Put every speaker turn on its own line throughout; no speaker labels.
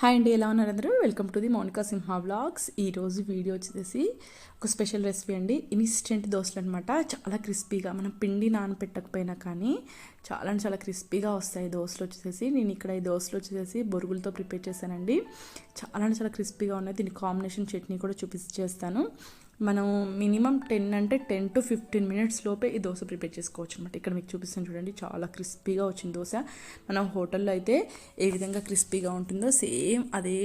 Hi అండి ఎలా ఉన్నారు అందరూ? Welcome to the Mounika Simha blogs ఈరోజు వీడియో వచ్చేసి ఒక స్పెషల్ రెసిపీ అండి. ఇన్స్టెంట్ దోశలు అనమాట చాలా క్రిస్పీగా మనం పిండి నానపెట్టకపోయినా కానీ చాలా అంటే చాలా క్రిస్పీగా వస్తాయి దోశలు వచ్చేసి. నేను ఇక్కడ ఈ దోశలు వచ్చేసి బొరుగులతో ప్రిపేర్ చేశానండి. చాలా అంటే చాలా క్రిస్పీగా ఉన్నాయి. దీని కాంబినేషన్ చట్నీ కూడా చూపించేస్తాను మనం మినిమం టెన్ అంటే టెన్ టు ఫిఫ్టీన్ మినిట్స్ లోపే ఈ దోశ ప్రిపేర్ చేసుకోవచ్చు అనమాట ఇక్కడ మీకు చూపిస్తాను చూడండి. చాలా క్రిస్పీగా వచ్చింది దోశ. మనం హోటల్లో అయితే ఏ విధంగా క్రిస్పీగా ఉంటుందో సేమ్ అదే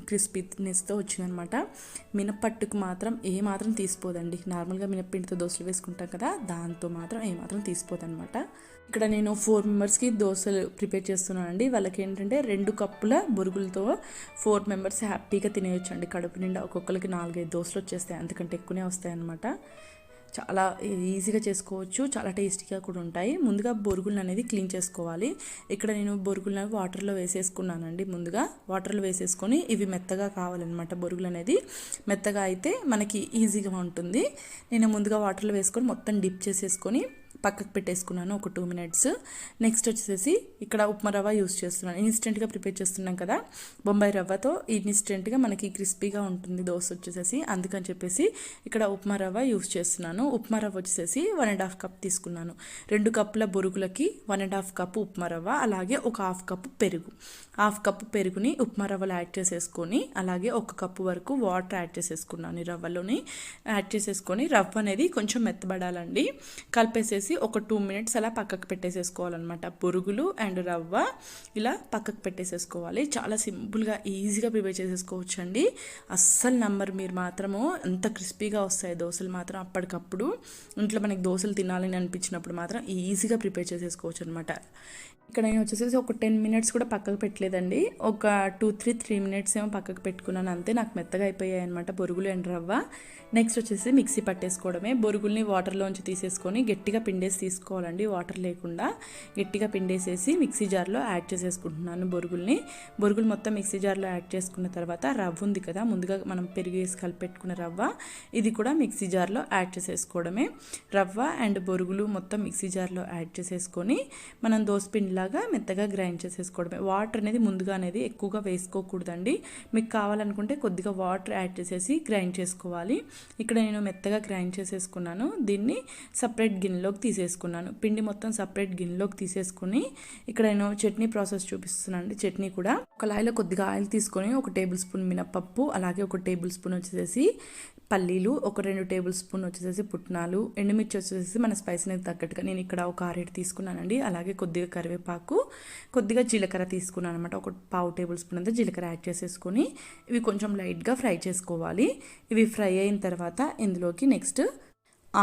క్రిస్పీనెస్తో వచ్చిందనమాట. మినపట్టుకు మాత్రం ఏ మాత్రం తీసిపోదండి. నార్మల్గా మినప్పిండితో దోశలు వేసుకుంటాం కదా దాంతో మాత్రం ఏ మాత్రం తీసిపోదనమాట. ఇక్కడ నేను ఫోర్ మెంబర్స్కి దోశలు ప్రిపేర్ చేస్తున్నానండి. వాళ్ళకి ఏంటంటే రెండు కప్పుల బొరుగులతో ఫోర్ మెంబర్స్ హ్యాపీగా తినేయొచ్చండి. కడుపు నిండా ఒక్కొక్కరికి నాలుగైదు దోశలు వచ్చేస్తాయి. అంతకంటే ఎక్కువనే వస్తాయి అన్నమాట చాలా ఈజీగా చేసుకోవచ్చు. చాలా టేస్టీగా కూడా ఉంటాయి. ముందుగా బొరుగులను అనేది క్లీన్ చేసుకోవాలి. ఇక్కడ నేను బొరుగులను వాటర్లో వేసేసుకున్నానండి ముందుగా. వాటర్లో వేసేసుకొని ఇవి మెత్తగా కావాలన్నమాట బొరుగులు అనేది. మెత్తగా అయితే మనకి ఈజీగా ఉంటుంది. నేను ముందుగా వాటర్లో వేసుకొని మొత్తం డిప్ చేసేసుకొని పక్కకు పెట్టేసుకున్నాను ఒక టూ మినిట్స్. నెక్స్ట్ వచ్చేసి ఇక్కడ ఉప్మా రవ్వ యూస్ చేస్తున్నాను. ఇన్స్టెంట్గా ప్రిపేర్ చేస్తున్నాం కదా బొంబాయి రవ్వతో ఇన్స్టెంట్గా మనకి క్రిస్పీగా ఉంటుంది దోశ వచ్చేసేసి. అందుకని చెప్పేసి ఇక్కడ ఉప్మా రవ్వ యూస్ చేస్తున్నాను. ఉప్మా రవ్వ వచ్చేసి వన్ అండ్ హాఫ్ కప్ తీసుకున్నాను. రెండు కప్పుల బొరుగులకి one and half cup upma రవ్వ అలాగే ఒక హాఫ్ కప్పు పెరుగు. హాఫ్ కప్పు పెరుగుని ఉప్మా రవ్వలో యాడ్ చేసేసుకొని అలాగే ఒక కప్పు వరకు వాటర్ యాడ్ చేసేసుకున్నాను ఈ రవ్వలోని. యాడ్ చేసేసుకొని రవ్వ అనేది కొంచెం మెత్తబడాలండి. కలిపేసేసి ఒక టూ మినిట్స్ అలా పక్కకు పెట్టేసేసుకోవాలన్నమాట. బొరుగులు అండ్ రవ్వ ఇలా పక్కకు పెట్టేసేసుకోవాలి. చాలా సింపుల్గా ఈజీగా ప్రిపేర్ చేసేసుకోవచ్చు అండి అస్సలు నంబర్ మీరు మాత్రము. ఎంత క్రిస్పీగా వస్తాయి దోశలు మాత్రం అప్పటికప్పుడు. ఇంట్లో మనకి దోశలు తినాలని అనిపించినప్పుడు మాత్రం ఈజీగా ప్రిపేర్ చేసేసుకోవచ్చు అనమాట ఇక్కడ నేను వచ్చేసి ఒక టెన్ మినిట్స్ కూడా పక్కకు పెట్టలేదండి. ఒక టూ త్రీ త్రీ మినిట్స్ ఏమో పక్కకు పెట్టుకున్నాను. అంతే నాకు మెత్తగా అయిపోయాయి అనమాట బొరుగులు అండ్ రవ్వ. నెక్స్ట్ వచ్చేసి మిక్సీ పట్టేసుకోవడమే. బొరుగుల్ని వాటర్లోంచి తీసేసుకొని గట్టిగా పిండేసి తీసుకోవాలండి వాటర్ లేకుండా గట్టిగా పిండేసేసి మిక్సీ జార్లో యాడ్ చేసేసుకుంటున్నాను బొరుగుల్ని. బొరుగులు మొత్తం మిక్సీ జార్లో యాడ్ చేసుకున్న తర్వాత రవ్వ ఉంది కదా ముందుగా మనం పెరుగు వేసి కలిపెట్టుకున్న రవ్వ ఇది కూడా మిక్సీ జార్లో యాడ్ చేసేసుకోవడమే. రవ్వ అండ్ బొరుగులు మొత్తం మిక్సీ జార్లో యాడ్ చేసేసుకొని మనం దోసపిండిలాగా మెత్తగా గ్రైండ్ చేసేసుకోవడమే. వాటర్ అనేది ముందుగా అనేది ఎక్కువగా వేసుకోకూడదండి. మీకు కావాలనుకుంటే కొద్దిగా వాటర్ యాడ్ చేసేసి గ్రైండ్ చేసుకోవాలి. ఇక్కడ నేను మెత్తగా గ్రైండ్ చేసేసుకున్నాను. దీన్ని సపరేట్ గిన్నెలోకి తీసేసుకున్నాను. పిండి మొత్తం సపరేట్ గిన్నెలోకి తీసేసుకుని ఇక్కడ నేను చట్నీ ప్రాసెస్ చూపిస్తున్నాను అండి. చట్నీ కూడా ఒక లాయిలో కొద్దిగా ఆయిల్ తీసుకొని ఒక టేబుల్ స్పూన్ మినపప్పు అలాగే ఒక టేబుల్ స్పూన్ వచ్చేసి పల్లీలు ఒక రెండు టేబుల్ స్పూన్ వచ్చేసి పుట్నాలు ఎండుమిర్చి వచ్చేసి మన స్పైసీకి తగ్గట్టుగా నేను ఇక్కడ ఒక ఆరేడు తీసుకున్నానండి అలాగే కొద్దిగా కరివేపాకు కొద్దిగా జీలకర్ర తీసుకున్నాను అనమాట ఒక పావు టేబుల్ స్పూన్ అంతా జీలకర్ర యాడ్ చేసేసుకొని ఇవి కొంచెం లైట్గా ఫ్రై చేసుకోవాలి. ఇవి ఫ్రై అయిన తర్వాత ఇందులోకి next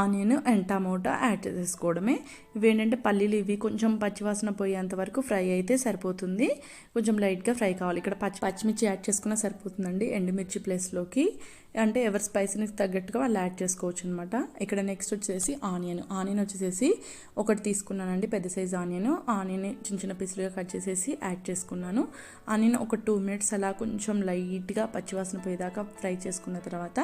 onion and tomato add చేసేసుకోవడమే ఇవి ఏంటంటే పల్లీలు ఇవి కొంచెం పచ్చివాసన పోయేంత వరకు ఫ్రై అయితే సరిపోతుంది. కొంచెం లైట్గా ఫ్రై కావాలి. ఇక్కడ పచ్చి పచ్చిమిర్చి యాడ్ చేసుకున్నా సరిపోతుందండి ఎండుమిర్చి ప్లేస్లోకి. అంటే ఎవరి స్పైసీకి తగ్గట్టుగా వాళ్ళు యాడ్ చేసుకోవచ్చు అనమాట ఇక్కడ నెక్స్ట్ వచ్చేసి ఆనియన్. ఆనియన్ వచ్చేసి ఒకటి తీసుకున్నానండి పెద్ద సైజ్ ఆనియన్. ఆనియన్ చిన్న చిన్న పీసులుగా కట్ చేసేసి యాడ్ చేసుకున్నాను. ఆనియన్ ఒక టూ మినిట్స్ అలా కొంచెం లైట్గా పచ్చివాసన పోయేదాకా ఫ్రై చేసుకున్న తర్వాత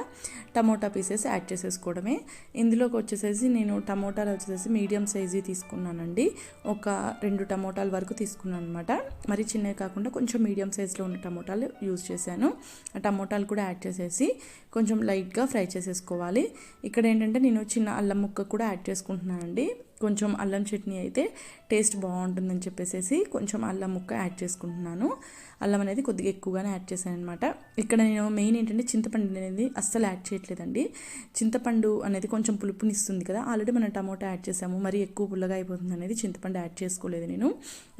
టమోటా పీసెస్ యాడ్ చేసేసుకోవడమే. ఇందులో ఇందులోకి వచ్చేసేసి నేను టమోటాలు వచ్చేసి మీడియం సైజు తీసుకున్నానండి. ఒక రెండు టమోటాల వరకు తీసుకున్నాను అనమాట మరి చిన్నవి కాకుండా కొంచెం మీడియం సైజులో ఉన్న టమోటాలు యూజ్ చేశాను. ఆ టమోటాలు కూడా యాడ్ చేసేసి కొంచెం లైట్గా ఫ్రై చేసేసుకోవాలి. ఇక్కడ ఏంటంటే నేను చిన్న అల్లం ముక్క కూడా యాడ్ చేసుకుంటున్నానండి. కొంచెం అల్లం చట్నీ అయితే టేస్ట్ బాగుంటుందని చెప్పేసి కొంచెం అల్లం ముక్క యాడ్ చేసుకుంటున్నాను. అల్లం అనేది కొద్దిగా ఎక్కువగానే యాడ్ చేశాను అనమాట ఇక్కడ నేను మెయిన్ ఏంటంటే చింతపండు అనేది అస్సలు యాడ్ చేయట్లేదండి. చింతపండు అనేది కొంచెం పులుపునిస్తుంది కదా ఆల్రెడీ మనం టమోటా యాడ్ చేసాము. మరి ఎక్కువ పుల్లగా అయిపోతుంది అనేది చింతపండు యాడ్ చేసుకోలేదు నేను.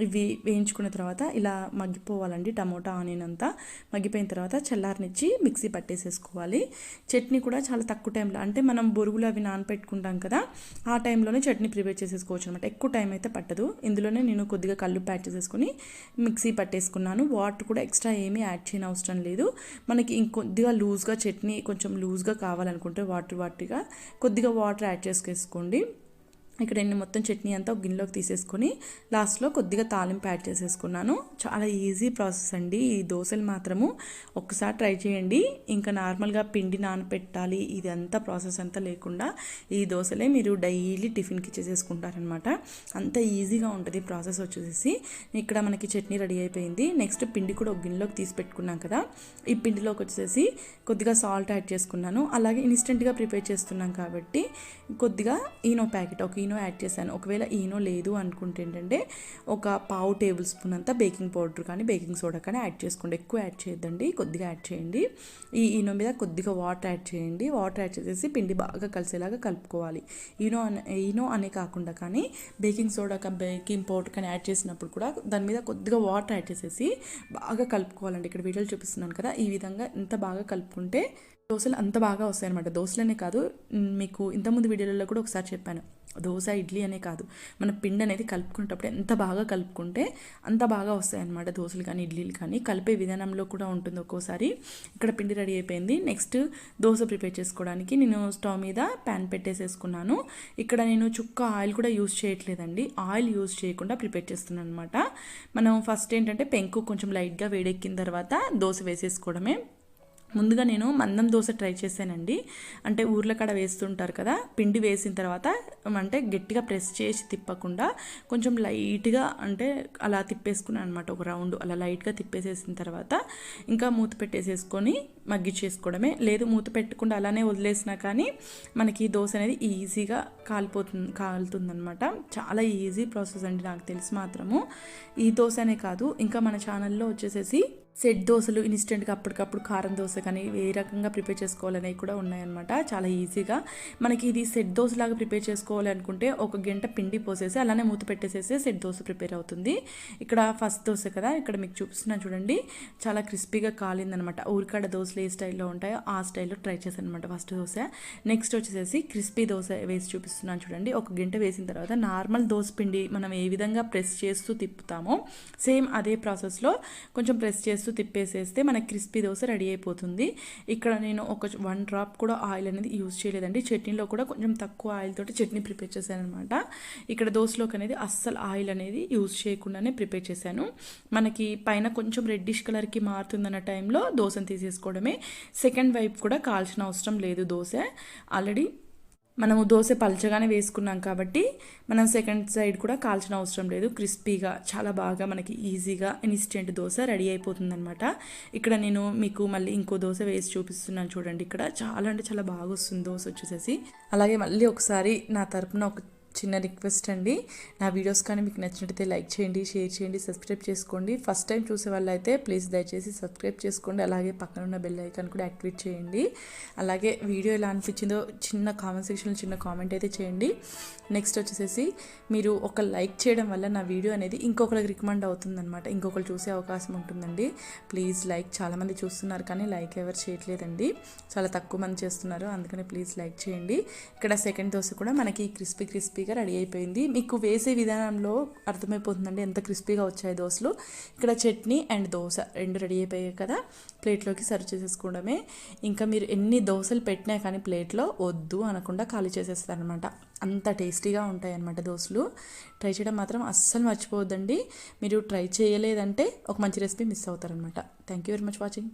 ఇవి వేయించుకున్న తర్వాత ఇలా మగ్గిపోవాలండి టమోటా ఆనియన్ అంతా. మగ్గిపోయిన తర్వాత చల్లారనిచ్చి మిక్సీ పట్టేసేసుకోవాలి. చట్నీ కూడా చాలా తక్కువ టైంలో అంటే మనం బొరుగులు అవి నానపెట్టుకుంటాం కదా ఆ టైంలోనే చట్నీ ప్రిపేర్ చేసేసుకోవచ్చు అనమాట ఎక్కువ టైం అయితే పట్టదు. ఇందులోనే నేను కొద్దిగా కళ్ళు యాడ్ చేసేసుకొని మిక్సీ పట్టేసుకున్నాను. వాటర్ కూడా ఎక్స్ట్రా ఏమీ యాడ్ చేయని అవసరం లేదు. మనకి ఇంకొద్దిగా లూజ్గా చట్నీ కొంచెం లూజ్గా కావాలనుకుంటే వాటర్ వాటిగా కొద్దిగా వాటర్ యాడ్ చేసుకేసుకోండి. ఇక్కడ నేను మొత్తం చట్నీ అంతా ఒక గిన్నెలోకి తీసేసుకొని లాస్ట్లో కొద్దిగా తాలింపు యాడ్ చేసేసుకున్నాను. చాలా ఈజీ ప్రాసెస్ అండి. ఈ దోశలు మాత్రము ఒక్కసారి ట్రై చేయండి. ఇంకా నార్మల్గా పిండి నానపెట్టాలి ఇది అంతా ప్రాసెస్ అంతా లేకుండా ఈ దోశలే మీరు డైలీ టిఫిన్కి చేసేసుకుంటారనమాట. అంత ఈజీగా ఉంటుంది ప్రాసెస్ వచ్చేసి ఇక్కడ మనకి చట్నీ రెడీ అయిపోయింది. నెక్స్ట్ పిండి కూడా ఒక గిన్నెలోకి తీసి పెట్టుకున్నాం కదా. ఈ పిండిలోకి వచ్చేసి కొద్దిగా సాల్ట్ యాడ్ చేసుకున్నాను. అలాగే ఇన్స్టెంట్గా ప్రిపేర్ చేస్తున్నాం కాబట్టి కొద్దిగా ఈనో ప్యాకెట్ ఒక ఈనో ఈనో యాడ్ చేశాను. ఒకవేళ ఈనో లేదు అనుకుంటే ఏంటంటే ఒక పావు టేబుల్ స్పూన్ అంతా బేకింగ్ పౌడర్ కానీ బేకింగ్ సోడా కానీ యాడ్ చేసుకోండి. ఎక్కువ యాడ్ చేయొద్దండి. కొద్దిగా యాడ్ చేయండి. ఈ ఈనో మీద కొద్దిగా వాటర్ యాడ్ చేయండి. వాటర్ యాడ్ చేసేసి పిండి బాగా కలిసేలాగా కలుపుకోవాలి. ఈనో అనే ఈనో అనే కాకుండా కానీ బేకింగ్ సోడా బేకింగ్ పౌడర్ కానీ యాడ్ చేసినప్పుడు కూడా దాని మీద కొద్దిగా వాటర్ యాడ్ చేసేసి బాగా కలుపుకోవాలండి. ఇక్కడ వీడియోలు చూపిస్తున్నాను కదా ఈ విధంగా ఇంత బాగా కలుపుకుంటే దోశలు అంత బాగా వస్తాయి అనమాట దోశలనే కాదు మీకు ఇంతకుముందు వీడియోలలో కూడా ఒకసారి చెప్పాను. దోశ ఇడ్లీ అనే కాదు. మన పిండి అనేది కలుపుకునేటప్పుడు ఎంత బాగా కలుపుకుంటే అంత బాగా వస్తాయి అనమాట దోశలు కానీ ఇడ్లీలు కానీ. కలిపే విధానంలో కూడా ఉంటుంది ఒక్కోసారి. ఇక్కడ పిండి రెడీ అయిపోయింది. నెక్స్ట్ దోశ ప్రిపేర్ చేసుకోవడానికి నేను స్టవ్ మీద ప్యాన్ పెట్టేసేసుకున్నాను. ఇక్కడ నేను చుక్క ఆయిల్ కూడా యూజ్ చేయట్లేదండి. ఆయిల్ యూజ్ చేయకుండా ప్రిపేర్ చేస్తున్నాను అనమాట మనం ఫస్ట్ ఏంటంటే పెంకు కొంచెం లైట్గా వేడెక్కిన తర్వాత దోశ వేసేసుకోవడమే. ముందుగా నేను మందం దోశ ట్రై చేశానండి. అంటే ఊర్ల కాడ వేస్తుంటారు కదా పిండి వేసిన తర్వాత అంటే గట్టిగా ప్రెస్ చేసి తిప్పకుండా కొంచెం లైట్గా అంటే అలా తిప్పేసుకున్నాను అనమాట ఒక రౌండ్ అలా లైట్గా తిప్పేసేసిన తర్వాత ఇంకా మూత పెట్టేసేసుకొని మగ్గిచ్చేసుకోవడమే. లేదు మూత పెట్టకుండా అలానే వదిలేసినా కానీ మనకి దోశ అనేది ఈజీగా కాలిపోతుంది కాలుతుందనమాట చాలా ఈజీ ప్రాసెస్ అండి నాకు తెలిసి మాత్రము. ఈ దోశ అనే కాదు ఇంకా మన ఛానల్లో వచ్చేసేసి సెట్ దోశలు ఇన్స్టెంట్గా అప్పటికప్పుడు కారం దోశ కానీ ఏ రకంగా ప్రిపేర్ చేసుకోవాలనేవి కూడా ఉన్నాయన్నమాట. చాలా ఈజీగా మనకి ఇది సెట్ దోశలాగా ప్రిపేర్ చేసుకోవాలనుకుంటే ఒక గంట పిండి పోసేసి అలానే మూత పెట్టేసేసి సెట్ దోశ ప్రిపేర్ అవుతుంది. ఇక్కడ ఫస్ట్ దోశ కదా ఇక్కడ మీకు చూపిస్తున్నాను చూడండి. చాలా క్రిస్పీగా కాలిందనమాట ఊరికాడ దోశలు ఏ స్టైల్లో ఉంటాయో ఆ స్టైల్లో ట్రై చేశాను అనమాట ఫస్ట్ దోశ. నెక్స్ట్ వచ్చేసేసి క్రిస్పీ దోశ వేసి చూపిస్తున్నాను చూడండి. ఒక గంట వేసిన తర్వాత నార్మల్ దోశ పిండి మనం ఏ విధంగా ప్రెస్ చేస్తూ తిప్పుతామో సేమ్ అదే ప్రాసెస్లో కొంచెం ప్రెస్ చేస్తూ తిప్పేసేస్తే మనకి క్రిస్పీ దోశ రెడీ అయిపోతుంది. ఇక్కడ నేను ఒక వన్ డ్రాప్ కూడా ఆయిల్ అనేది యూజ్ చేయలేదండి. చట్నీలో కూడా కొంచెం తక్కువ ఆయిల్ తోటి చట్నీ ప్రిపేర్ చేశాను అనమాట ఇక్కడ దోశలోకి అనేది అస్సలు ఆయిల్ అనేది యూజ్ చేయకుండానే ప్రిపేర్ చేశాను. మనకి పైన కొంచెం రెడ్డిష్ కలర్కి మారుతుందన్న టైంలో దోశను తీసేసుకోవడమే. సెకండ్ వైపు కూడా కాల్చిన అవసరం లేదు దోశ. ఆల్రెడీ మనము దోశ పలచగానే వేసుకున్నాం కాబట్టి మనం సెకండ్ సైడ్ కూడా కాల్చిన అవసరం లేదు. క్రిస్పీగా చాలా బాగా మనకి ఈజీగా ఇన్స్టెంట్ దోశ రెడీ అయిపోతుందన్నమాట. ఇక్కడ నేను మీకు మళ్ళీ ఇంకో దోశ వేసి చూపిస్తున్నాను చూడండి. ఇక్కడ చాలా అంటే చాలా బాగా వస్తుంది దోశ వచ్చేసేసి. అలాగే మళ్ళీ ఒకసారి నా తరపున ఒక చిన్న రిక్వెస్ట్ అండి. నా వీడియోస్ కానీ మీకు నచ్చినట్టయితే లైక్ చేయండి షేర్ చేయండి సబ్స్క్రైబ్ చేసుకోండి. ఫస్ట్ టైం చూసే వాళ్ళైతే ప్లీజ్ దయచేసి సబ్స్క్రైబ్ చేసుకోండి. అలాగే పక్కన ఉన్న బెల్ ఐకాన్ కూడా యాక్టివేట్ చేయండి. అలాగే వీడియో ఎలా అనిపించిందో చిన్న కామెంట్ సెక్షన్లో చిన్న కామెంట్ అయితే చేయండి. నెక్స్ట్ వచ్చేసేసి మీరు ఒక లైక్ చేయడం వల్ల నా వీడియో అనేది ఇంకొకరికి రికమెండ్ అవుతుందన్నమాట. ఇంకొకరు చూసే అవకాశం ఉంటుందండి. ప్లీజ్ లైక్ చాలామంది చూస్తున్నారు కానీ లైక్ ఎవరు చేయట్లేదండి. చాలా తక్కువ మంది చేస్తున్నారు. అందుకని ప్లీజ్ లైక్ చేయండి. ఇక్కడ సెకండ్ దోశ కూడా మనకి క్రిస్పీ క్రిస్పీగా రెడీ అయిపోయింది. మీకు వేసే విధానంలో అర్థమైపోతుందండి ఎంత క్రిస్పీగా వచ్చాయి దోశలు. ఇక్కడ చట్నీ అండ్ దోశ రెండు రెడీ అయిపోయాయి కదా. ప్లేట్లోకి సర్వ్ చేసేసుకోవడమే. ఇంకా మీరు ఎన్ని దోశలు పెట్టినా కానీ ప్లేట్లో వద్దు అనకుండా ఖాళీ చేసేస్తారనమాట. అంత టేస్టీగా ఉంటాయి అన్నమాట దోశలు. ట్రై చేయడం మాత్రం అస్సలు మర్చిపోవద్దండి. మీరు ట్రై చేయలేదంటే ఒక మంచి రెసిపీ మిస్ అవుతారనమాట thank you very much watching.